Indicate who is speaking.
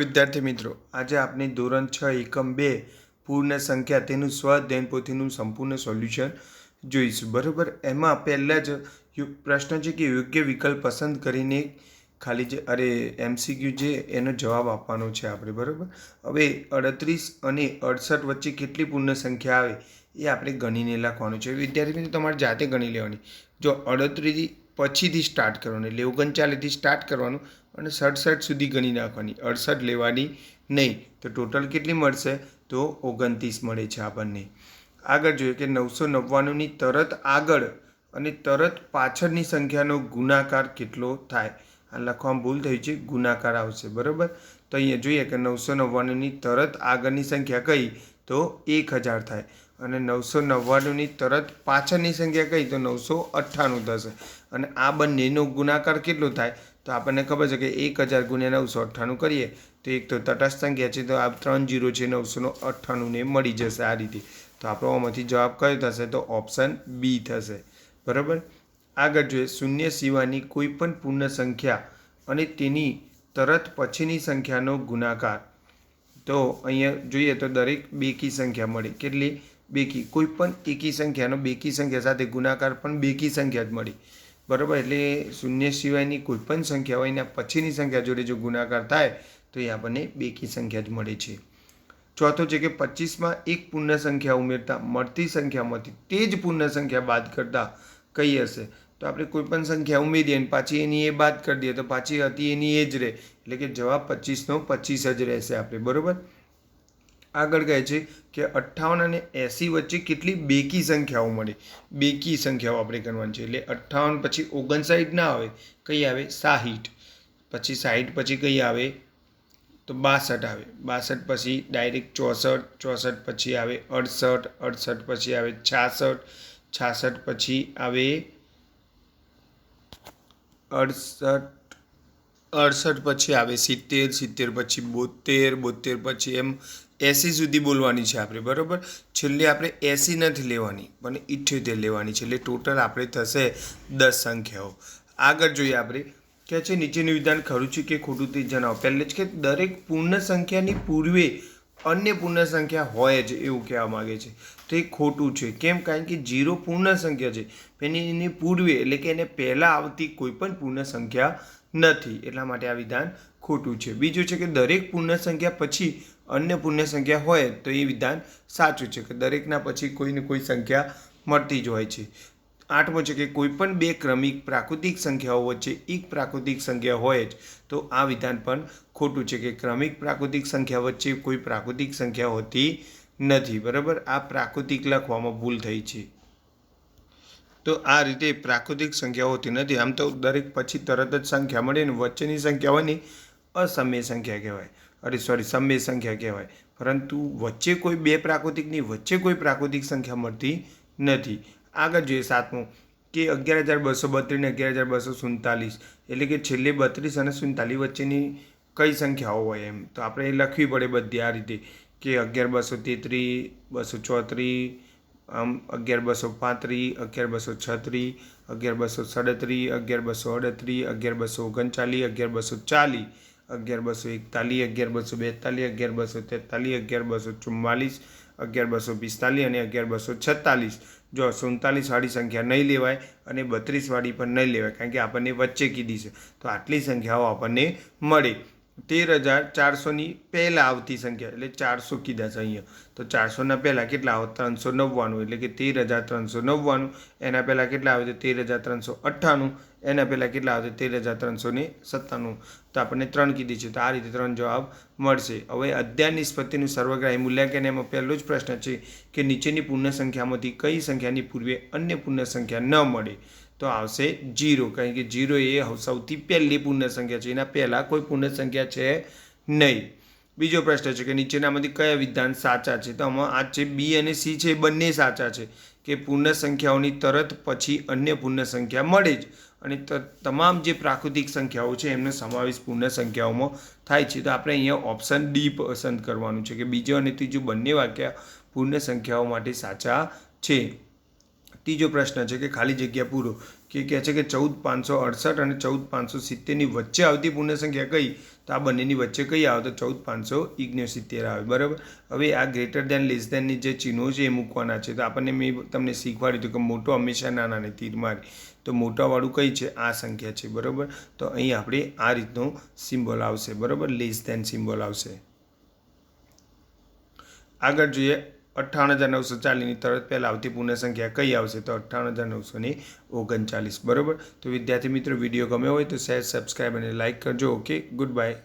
Speaker 1: વિદ્યાર્થી મિત્રો, આજે આપણે ધોરણ છ, એકમ બે પૂર્ણ સંખ્યા તેનું સ્વઅધ્યયન પોથીનું સંપૂર્ણ સોલ્યુશન જોઈશું. બરાબર? એમાં પહેલાં જ પ્રશ્ન છે કે યોગ્ય વિકલ્પ પસંદ કરીને ખાલી જે, અરે એમસીક્યુ છે એનો જવાબ આપવાનો છે આપણે, બરાબર? હવે અડત્રીસ અને અડસઠ વચ્ચે કેટલી પૂર્ણ સંખ્યા આવે એ આપણે ગણીને લખવાનું છે. વિદ્યાર્થી મિત્રો, તમારે જાતે ગણી લેવાની. જો અડત્રીસ પછીથી સ્ટાર્ટ કરવાનું, એટલે ઓગણચાલીસથી સ્ટાર્ટ કરવાનું અને સડસઠ સુધી ગણી નાખવાની, અડસઠ લેવાની નહીં. તો ટોટલ કેટલી મળશે? તો ઓગણત્રીસ મળે છે આપણને. આગળ જોઈએ કે નવસો નવ્વાણુંની તરત આગળ અને તરત પાછળની સંખ્યાનો ગુણાકાર કેટલો થાય? આ લખવામાં ભૂલ થઈ છે, ગુણાકાર આવશે. બરાબર? તો અહીંયા જોઈએ કે નવસો નવ્વાણુંની તરત આગળની સંખ્યા કઈ? તો એક હજાર થાય. અને નવસો નવ્વાણુંની તરત પાછળની સંખ્યા કઈ? તો નવસો અઠ્ઠાણું થશે અને આ બંનેનો ગુણાકાર કેટલો થાય? તો આપણને ખબર છે કે એક હજાર ગુણ્યા નવસો અઠ્ઠાણું કરીએ, તો એક તો તટસ્થ સંખ્યા છે, તો આ ત્રણ જીરો છે નવસોનો અઠ્ઠાણુંને મળી જશે આ રીતે. તો આપણો આમાંથી જવાબ કયો થશે? તો ઓપ્શન બી થશે. બરાબર? આગળ જોઈએ, શૂન્ય સિવાયની કોઈ પણ પૂર્ણ સંખ્યા અને તેની તરત પછીની સંખ્યાનો ગુણાકાર. તો અહીંયા જોઈએ તો દરેક બેકી સંખ્યા મળી. કેટલી? બેકી, કોઈ પણ એકી સંખ્યાનો બેકી સંખ્યા સાથે ગુણાકાર પણ બેકી સંખ્યા જ મળી. બરાબર? એટલે શૂન્ય સિવાયની કોઈ પણ સંખ્યા હોય એના પછીની સંખ્યા જોડે જો ગુણાકાર થાય, તો એ આપણને બેકી સંખ્યા જ મળે છે. ચોથો છે કે પચીસમાં એક પૂર્ણ સંખ્યા ઉમેરતા, મળતી સંખ્યામાંથી તે જ પૂર્ણ સંખ્યા બાદ કરતાં કઈ હશે? તો આપણે કોઈ પણ સંખ્યા ઉમેરીએ અને પાછી એની એ બાદ કરી દઈએ, તો પાછી હતી એની એ જ રહે. એટલે કે જવાબ પચીસનો પચીસ જ રહેશે આપણે. બરાબર? આગળ કહે છે કે અઠ્ઠાવન અને એંસી વચ્ચે કેટલી બેકી સંખ્યાઓ મળે? બેકી સંખ્યાઓ આપણે કરવાની છે. એટલે અઠ્ઠાવન પછી ઓગણસાઠ ના આવે, કઈ આવે? સાહીઠ. પછી સાહીઠ પછી કઈ આવે? તો બાસઠ આવે. બાસઠ પછી ડાયરેક્ટ ચોસઠ ચોસઠ પછી આવે અડસઠ અડસઠ પછી આવે છાસઠ છાસઠ પછી આવે અડસઠ અડસઠ પછી આવે સિત્તેર સિત્તેર પછી બોતેર બોતેર પછી એમ એંસી સુધી બોલવાની છે આપણે, બરાબર? છેલ્લે આપણે એંસી નથી લેવાની, પણ ઇઠ્યોતેર લેવાની છે, એટલે ટોટલ આપણે થશે દસ સંખ્યાઓ. આગળ જોઈએ આપણે, કે છે નીચેનું વિધાન ખરું છે કે ખોટું તે જણાવો. પહેલે જ કે દરેક પૂર્ણ સંખ્યાની પૂર્વે અન્ય પૂર્ણ સંખ્યા હોય જ એવું કહેવા માગે છે. તો એ ખોટું છે. કેમ? કારણ કે જીરો પૂર્ણ સંખ્યા છે એની પૂર્વે, એટલે કે એને પહેલાં આવતી કોઈ પણ પૂર્ણ સંખ્યા નથી. એટલા માટે આ વિધાન ખોટું છે. બીજું છે કે દરેક પૂર્ણ સંખ્યા પછી અન્ય પૂર્ણ સંખ્યા હોય તો એ વિધાન સાચું છે કે દરેકના પછી કોઈને કોઈ સંખ્યા મળતી જ હોય છે. આઠમો છે કે કોઈ પણ બે ક્રમિક પ્રાકૃતિક સંખ્યાઓ વચ્ચે એક પ્રાકૃતિક સંખ્યા હોય જ તો આ વિધાન પણ ખોટું છે કે ક્રમિક પ્રાકૃતિક સંખ્યા વચ્ચે કોઈ પ્રાકૃતિક સંખ્યા હોતી નથી. બરાબર? આ પ્રાકૃતિક લખવામાં ભૂલ થઈ છે. તો આ રીતે પ્રાકૃતિક સંખ્યા હોતી નથી. આમ તો દરેક પછી તરત જ સંખ્યા મળે ને વચ્ચેની સંખ્યા હોય ને અસમ્ય સંખ્યા કહેવાય. અરે સોરી સમય સંખ્યા કહેવાય. પરંતુ વચ્ચે કોઈ બે પ્રાકૃતિકની વચ્ચે કોઈ પ્રાકૃતિક સંખ્યા મળતી નથી. આગળ જોઈએ સાતમું, કે અગિયાર હજાર બસો બત્રીસ ને અગિયાર હજાર બસો સુડતાલીસ, એટલે કે છેલ્લે બત્રીસ અને સુડતાલીસ વચ્ચેની કઈ સંખ્યાઓ હોય એમ. તો આપણે એ લખવી પડે બધી આ રીતે, કે અગિયાર બસો તેત્રીસ, બસો ચોત્રીસ આમ અગિયાર બસો પાંત્રીસ અગિયાર બસો છત્રીસ અગિયાર બસો સડત્રીસ અગિયાર બસો અડત્રીસ અગિયાર બસો ઓગણચાલીસ અગિયાર બસો ચાલીસ અગિયાર બસો એકતાલીસ અગિયાર બસો બેતાલીસ અગિયાર બસો તેતાલીસ અગિયાર બસો ચુમ્માલીસ અગિયાર બસો પિસ્તાલીસ અને અગિયાર બસો છત્તાલીસ જો સુડતાલીસવાળી સંખ્યા નહીં લેવાય અને બત્રીસવાળી પણ નહીં લેવાય કારણ કે આપણને વચ્ચે કીધી છે તો આટલી સંખ્યાઓ આપણને મળે તેર હજાર ચારસોની પહેલાં આવતી સંખ્યા, એટલે ચારસો કીધા છે અહીંયા. તો ચારસોના પહેલાં કેટલા આવે? ત્રણસો નવ્વાણું, એટલે કે તેર હજાર ત્રણસો નવ્વાણું. એના પહેલાં કેટલા આવે? તો તેર હજાર ત્રણસો અઠ્ઠાણું. એના પહેલાં કેટલા આવે? તો તેર હજાર ત્રણસો ને સત્તાણું. તો આપણને ત્રણ કીધી છે. તો આ રીતે ત્રણ જવાબ મળશે. હવે અધ્યાય નિષ્પત્તિનું સર્વગ્રાહી મૂલ્યાંકન એમાં પહેલો જ પ્રશ્ન છે કે નીચેની પૂર્ણ સંખ્યામાંથી કઈ સંખ્યાની પૂર્વે અન્ય પૂર્ણ સંખ્યા ન મળે. તો આવશે જીરો, કારણ કે જીરો એ સૌથી પહેલી પૂર્ણ સંખ્યા છે. એના પહેલાં કોઈ પૂર્ણ સંખ્યા છે નહીં. બીજો પ્રશ્ન છે કે નીચેનામાંથી કયા વિધાન સાચા છે? તો આમાં આ છે બી અને સી છે એ બંને સાચા છે કે પૂર્ણ સંખ્યાઓની તરત પછી અન્ય પૂર્ણ સંખ્યા મળે જ. અને તમામ જે પ્રાકૃતિક સંખ્યાઓ છે એમનો સમાવેશ પૂર્ણ સંખ્યાઓમાં થાય છે. તો આપણે અહીંયા ઓપ્શન ડી પસંદ કરવાનું છે કે બીજો અને ત્રીજું બંને વાક્ય પૂર્ણ સંખ્યાઓ માટે સાચા છે. ત્રીજો પ્રશ્ન છે કે ખાલી જગ્યા પૂરો, કે કહે છે કે ચૌદ પાંચસો અડસઠ અને ચૌદ પાંચસો સિત્તેરની વચ્ચે આવતી પૂર્ણ સંખ્યા કઈ? તો આ બંનેની વચ્ચે કઈ આવે? તો ચૌદ પાંચસો સિત્તેર આવે. બરાબર? હવે આ ગ્રેટર દેન લેસ દેનની જે ચિહ્નો છે એ મૂકવાના છે. તો આપણને મેં તમને શીખવાડ્યું હતું કે મોટો હંમેશા નાનાને તીર મારે. તો મોટાવાળું કઈ છે? આ સંખ્યા છે. બરાબર? તો અહીં આપણે આ રીતનો સિમ્બોલ આવશે. બરાબર? લેસ દેન સિમ્બોલ આવશે. આગળ જોઈએ. અઠ્ઠાવન હજાર નવસો ચાલીસની તરત પહેલાં આવતી પૂર્ણ સંખ્યા કઈ આવશે? તો અઠ્ઠાવન હજાર નવસો ને ઓગણચાલીસ. બરાબર? તો વિદ્યાર્થી મિત્રો, વીડિયો ગમ્યો હોય તો શેર સબસ્ક્રાઈબ અને લાઇક કરજો. ઓકે? Good bye.